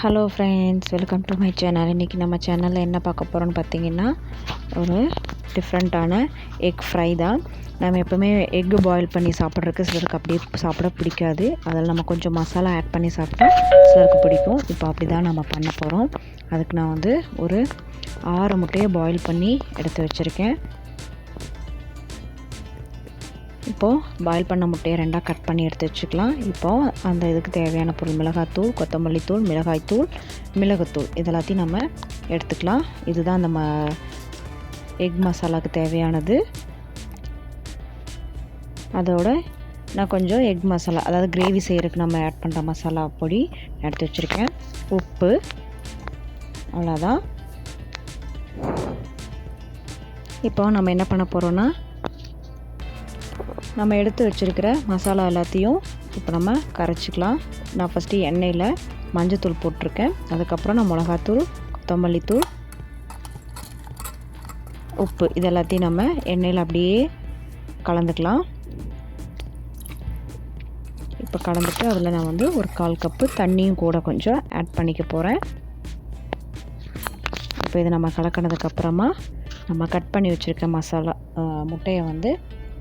Hello friends welcome to my channel இன்றைக்கி நம்ம சேனலில் என்ன பார்க்க போகிறோன்னு பார்த்தீங்கன்னா ஒரு டிஃப்ரெண்ட்டான எக் ஃப்ரை தான். நம்ம எப்போவுமே எக்கு பாயில் பண்ணி சாப்பிட்றதுக்கு சிலருக்கு அப்படியே சாப்பிட பிடிக்காது. அதில் நம்ம கொஞ்சம் மசாலா ஆட் பண்ணி சாப்பிட்டா சிலருக்கு பிடிக்கும். இப்போ அப்படி தான் நம்ம பண்ண போகிறோம் அதுக்கு நான் வந்து ஒரு ஆறு முட்டையை பாயில் பண்ணி எடுத்து வச்சுருக்கேன். இப்போது பாயில் பண்ண முட்டையை ரெண்டாக கட் பண்ணி எடுத்து வச்சுக்கலாம். இப்போது அந்த இதுக்கு தேவையான பொருள் மிளகாத்தூள் கொத்தமல்லி தூள் மிளகாய்த்தூள் மிளகுத்தூள். இதெல்லாத்தையும் நம்ம எடுத்துக்கலாம். இதுதான் அந்த ம எக் மசாலாவுக்கு தேவையானது. அதோட நான் கொஞ்சம் எக் மசாலா அதாவது கிரேவி செய்கிறதுக்கு நம்ம ஆட் பண்ணுற மசாலா பொடி எடுத்து வச்சுருக்கேன். உப்பு அவ்வளோதான் இப்போ நம்ம என்ன பண்ண போகிறோன்னா நம்ம எடுத்து வச்சுருக்கிற மசாலா எல்லாத்தையும் இப்போ நம்ம கரைச்சிக்கலாம். நான் ஃபஸ்ட்டு எண்ணெயில் மஞ்சத்தூள் போட்டிருக்கேன். அதுக்கப்புறம் நான் மிளகாத்தூள் கொத்தமல்லித்தூள் உப்பு இது எல்லாத்தையும் நம்ம எண்ணெயில் அப்படியே கலந்துக்கலாம். இப்போ கலந்துட்டு அதில் நான் வந்து ஒரு கால் கப்பு தண்ணியும் கூட கொஞ்சம் ஆட் பண்ணிக்க போகிறேன் இப்போ இதை நம்ம கலக்கினதுக்கப்புறமா நம்ம கட் பண்ணி வச்சுருக்க மசாலா முட்டையை வந்து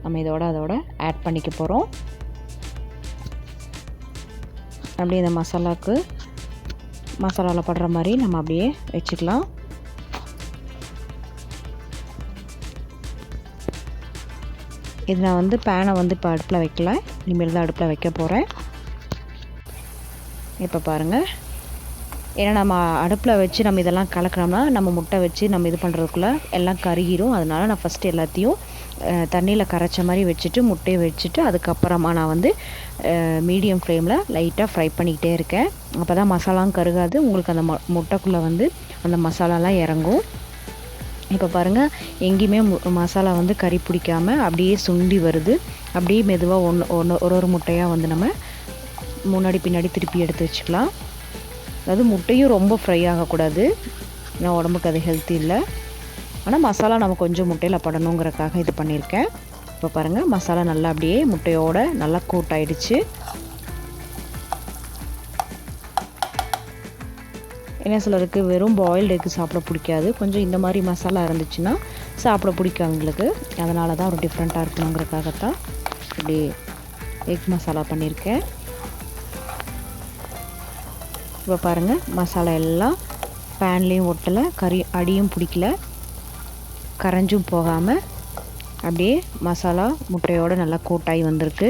நம்ம இதோட அதோட ஆட் பண்ணிக்க போகிறோம் அப்படியே இந்த மசாலாவுக்கு மசாலாவில் படுற மாதிரி நம்ம அப்படியே வச்சுக்கலாம். இது நான் வந்து பேனை வந்து இப்போ அடுப்பில் வைக்கல. இனிமேல் தான் அடுப்பில் வைக்க போகிறேன் இப்போ பாருங்கள் ஏன்னா நம்ம அடுப்பில் வச்சு நம்ம இதெல்லாம் கலக்கினோம்னா நம்ம முட்டை வச்சு நம்ம இது பண்ணுறதுக்குள்ளே எல்லாம் கருகிரும். அதனால் நான் ஃபஸ்ட்டு எல்லாத்தையும் தண்ணியில் கரைச்ச மாதிரி வச்சுட்டு முட்டையை வச்சுட்டு அதுக்கப்புறமா நான் வந்து மீடியம் ஃப்ளேமில் லைட்டாக ஃப்ரை பண்ணிக்கிட்டே இருக்கேன். அப்போ தான் மசாலாவும் கருகாது. உங்களுக்கு அந்த ம முட்டைக்குள்ளே வந்து அந்த மசாலாலாம் இறங்கும். இப்போ பாருங்கள் எங்கேயுமே மசாலா வந்து கறி பிடிக்காமல் அப்படியே சுண்டி வருது. அப்படியே மெதுவாக ஒன்று ஒன்று ஒரு ஒரு முட்டையாக வந்து நம்ம முன்னாடி பின்னாடி திருப்பி எடுத்து வச்சுக்கலாம். அதாவது முட்டையும் ரொம்ப ஃப்ரை ஆகக்கூடாது. ஏன்னா உடம்புக்கு அது ஹெல்த்தி இல்லை. ஆனால் மசாலா நம்ம கொஞ்சம் முட்டையில் படணுங்கிறக்காக இது பண்ணியிருக்கேன். இப்போ பாருங்கள் மசாலா நல்லா அப்படியே முட்டையோடு நல்லா கூட்டாயிடுச்சு. என்ன சிலருக்கு வெறும் பாயில்டு எக்கு சாப்பிட பிடிக்காது. கொஞ்சம் இந்த மாதிரி மசாலா இருந்துச்சுன்னா சாப்பிட பிடிக்கும் அவங்களுக்கு அதனால தான் ஒரு டிஃப்ரெண்ட்டாக இருக்கணுங்கிறக்காகத்தான் இப்படி எக் மசாலா பண்ணியிருக்கேன். இப்போ பாருங்கள் மசாலா எல்லாம் பேன்லேயும் ஒட்டலை கறி அடியும் பிடிக்கல. கரைஞ்சும் போகாமல் அப்படியே மசாலா முட்டையோடு நல்லா கூட்டாகி வந்திருக்கு.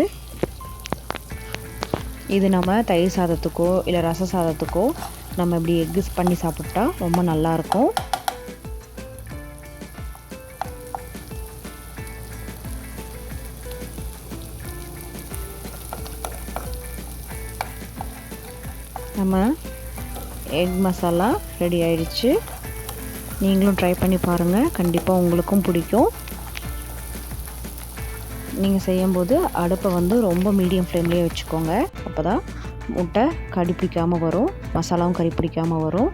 இது நம்ம தயிர் சாதத்துக்கோ இல்லை ரச சாதத்துக்கோ நம்ம இப்படி எக்கு பண்ணி சாப்பிட்டா ரொம்ப நல்லாயிருக்கும் நம்ம எக் மசாலா ரெடி ஆயிடுச்சு. நீங்களும் ட்ரை பண்ணி பாருங்கள் கண்டிப்பாக உங்களுக்கும் பிடிக்கும். நீங்கள் செய்யும்போது அடுப்பை வந்து ரொம்ப மீடியம் ஃப்ளேம்லேயே வச்சுக்கோங்க. அப்போ தான் முட்டை கடி பிடிக்காமல் வரும். மசாலாவும் கறி பிடிக்காமல் வரும்.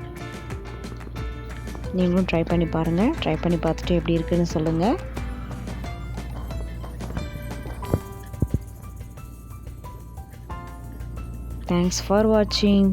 நீங்களும் ட்ரை பண்ணி பாருங்கள் ட்ரை பண்ணி பார்த்துட்டு எப்படி இருக்குதுன்னு சொல்லுங்கள் தேங்க்ஸ் ஃபார் வாட்சிங்